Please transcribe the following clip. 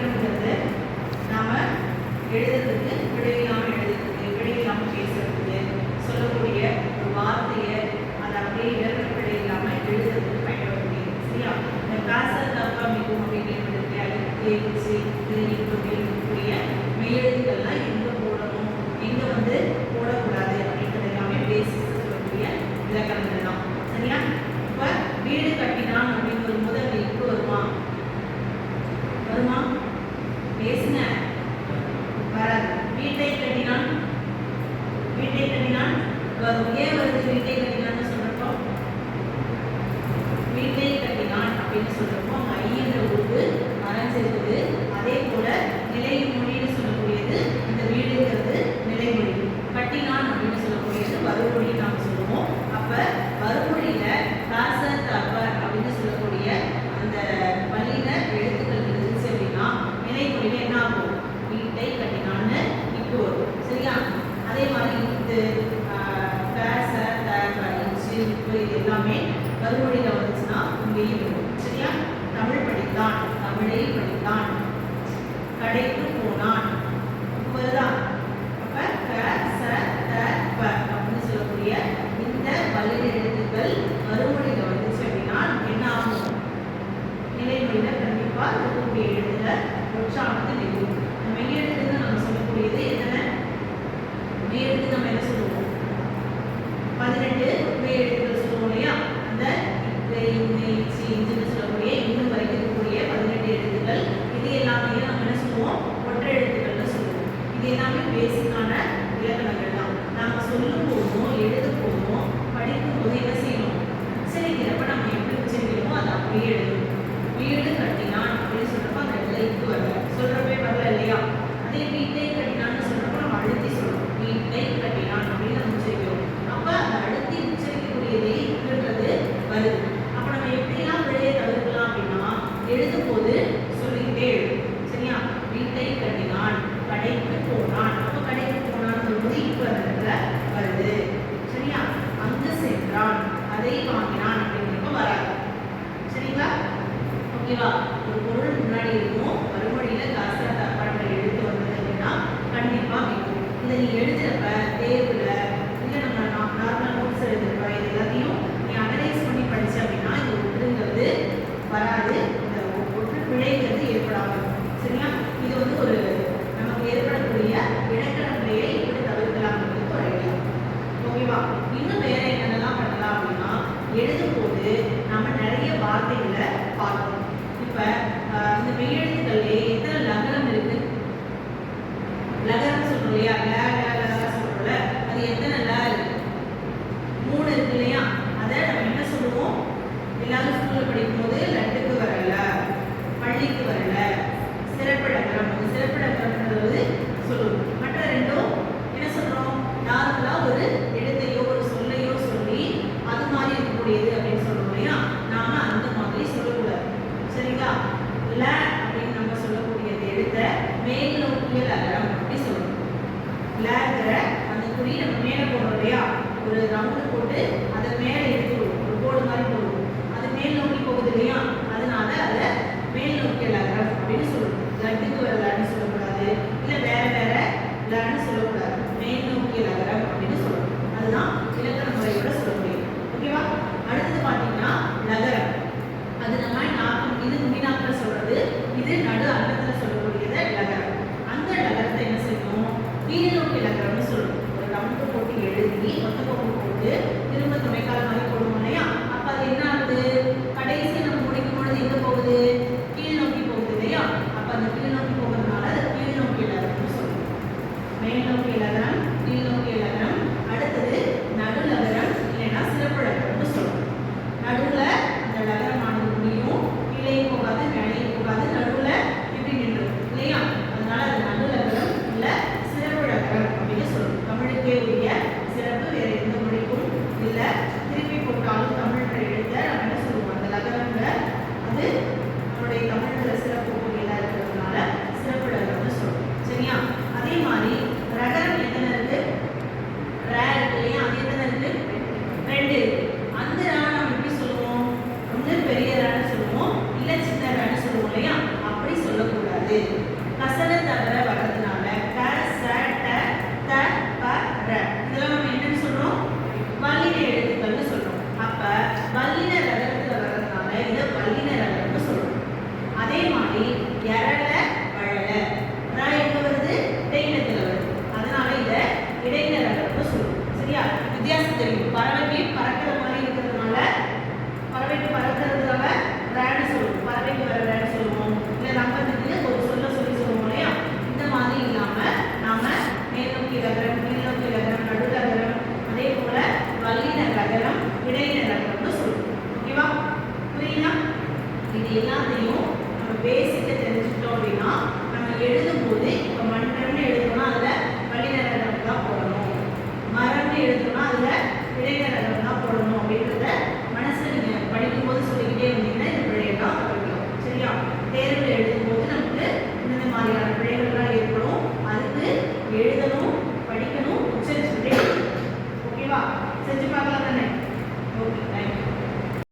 இலக்கணம்ன்றது நாம எழுதுறதுக்கு விடையில்லாமல் எழுதுறதுக்கு விடையில்லாமல் பேசுறதுக்கு சொல்லக்கூடிய ஒரு வார்த்தையை அதை அப்படியே இலக்கண விடை எழுதுறதுக்கு பயன்படக்கூடியது சரியா? இந்த காசு தப்பா மிகவும் அப்படின்னு கேள்விப்பட்டிருக்கேன் அது தேய்ச்சி இது இப்படி இருக்கக்கூடிய மெய்யெழுத்துக்கள்லாம் எங்கே போடணும்? எங்கே வந்து போடக்கூடாது அப்படின்றது எல்லாமே பேசிக் சொல்லக்கூடிய இலக்கணங்கள் தான் சரியா இப்ப வீடு கட்டினான் அப்படின்னு வரும்போது அது இப்போ வருமா வருமா பேசுங்க வராது வீட்டை கட்டினான் வீட்டை கட்டினான் வரும். ஏன் வருது? வீட்டை கட்டினான்னு சொல்றப்போ? வீட்டை கட்டினான் அப்படின்னு சொல்றப்போ அங்க ஐயன்ற உருவு மறைஞ்சிருக்குது அதே போல நிலைமொழின்னு சொல்லக்கூடியது இந்த வீடுங்கிறது நிலைமொழி கட்டினான் அப்படின்னு சொல்லக்கூடியது வருமொழி நாம் சொல்லுவோம். அப்ப வருமொழியில ராச தப்ப அப்படின்னு சொல்லக்கூடிய அந்த பள்ளியில் எழுத்துக்கள் இருந்துச்சு அப்படின்னா நிலைமொழியில என்ன ஆகும்? வீட்டை கட்டினான்னு இப்போ வரும் சரியா? அதே மாதிரி இது இச்சு இது எல்லாமே வருமொழியில வந்துச்சுன்னா இங்கேயும் வரும் சரியா? தமிழ் படித்தான். தமிழை படித்தான். கடைக்கு போனான். வருதா? அப்ப க ச த ப அப்படின்னு சொல்லக்கூடிய இந்த பல்லின எழுத்துக்கள் மறுமொழியில வந்துச்சு அப்படின்னா என்ன ஆகும் நிலைமொழியில கண்டிப்பா இருக்கக்கூடிய எழுத்துல ஒற்றானது நிகழும் இந்த மெய்யெழுத்துன்னு நம்ம சொல்லக்கூடியது என்னென்ன? மெய்யெழுத்து நம்ம என்ன சொல்லுவோம்? பதினெட்டு വീട് ஓகேவா? ஒரு பொருள் முன்னாடி இருக்கும். மறுமொழியில காசா தப்பான்ற எழுத்து வந்தது அப்படின்னா கண்டிப்பாக வைக்கும். இதை நீ எழுதுறப்ப தேர்வில் இல்லை நம்ம நார்மல் நோட்ஸ் எழுதுறப்ப இது எல்லாத்தையும் நீ அனலைஸ் பண்ணி படிச்ச அப்படின்னா இந்த ஒன்றுங்கிறது வராது. இந்த ஒன்று பிழைங்கிறது ஏற்படாது சரியா இது வந்து ஒரு நமக்கு ஏற்படக்கூடிய இலக்கண பிழையை எப்படி தவிர்க்கலாம்ன்றது ஒரு ஐடியா ஓகேவா? இன்னும் வேற என்னென்னலாம் பண்ணலாம் அப்படின்னா எழுதும் போது நம்ம நிறைய வார்த்தைகளை பார்க்கணும். இப்ப இந்த மெய்யெழுத்துக்கள்லேயே எத்தனை லகரம் இருக்கு லகரம் சொல்றோம் இல்லையா ல ல ல சொல்றோம்ல அது எத்தனை ல இருக்கு மூணு இருக்கு இல்லையா அதை நம்ம என்ன சொல்லுவோம் எல்லாரும் ஸ்கூல்ல படிக்கும் போது லட்டுக்கு வரல பள்ளிக்கு வரல சிறப்பிடக்கரம் அந்த சிறப்பிடக்கரம்ன்றது வந்து சொல்லுவோம் மற்ற ரெண்டும் என்ன சொல்றோம் நார்மலா ஒரு எழுத்தையோ ஒரு சொல்லையோ சொல்லி அது மாதிரி இருக்கக்கூடியது அப்படின்னு சொல்றோம் இல்லையா நாம அந்த மாதிரி சொல்லக்கூடாது சரிங்களா ல அப்படின்னு நம்ம சொல்லக்கூடியது எழுத்த மேல் அகரம் அப்படி சொல்லணும் லேங்கிற அந்த குறி நம்ம மேலே போடுறோம் இல்லையா ஒரு ரவுண்டு போட்டு அதை மேலே எடுத்துருவோம் ஒரு கோடு மாதிரி போடுவோம் அது மேல் நோக்கி போகுது இல்லையா அதனால அதை மேல் நோக்கிய லகரம் அப்படின்னு சொல்லணும் லட்டுக்கு வர லன்னு சொல்லக்கூடாது இல்லை வேற வேற லன்னு சொல்லக்கூடாது மேல் நோக்கிய லகரம் அப்படின்னு சொல்லணும் அதுதான் இலக்கண முறையோட சொல்ல முடியும் ஓகேவா அடுத்தது பார்த்தீங்கன்னா நகரம் அது நம்ம நாக்கம் இது முடிநாக்கில் சொல்றது. இது நடு அந்த Yeah. பறவைக்கு பறக்கிற மாதிரி இருக்கிறதுனால பறவைக்கு பறக்கிறதுனால பிராண்டு சொல்லுவோம். பறவைக்கு வர பிராண்டு சொல்லுவோம். இல்லை நம்பத்துக்கு ஒரு சொல்ல சொல்லி சொல்லுவோம் இல்லையா? இந்த மாதிரி இல்லாமல் நாம் மேல்நோக்கி நகரம் கீழ்நோக்கி நகரம் நடுநகரம் அதே போல் வல்லின நகரம் இடையின நகரம்னு சொல்லுவோம் ஓகேவா புரியுதா? இது எல்லாத்தையும் நம்ம பேசிக்க தெரிஞ்சுக்கிட்டோம் அப்படின்னா நம்ம எழுதும் போது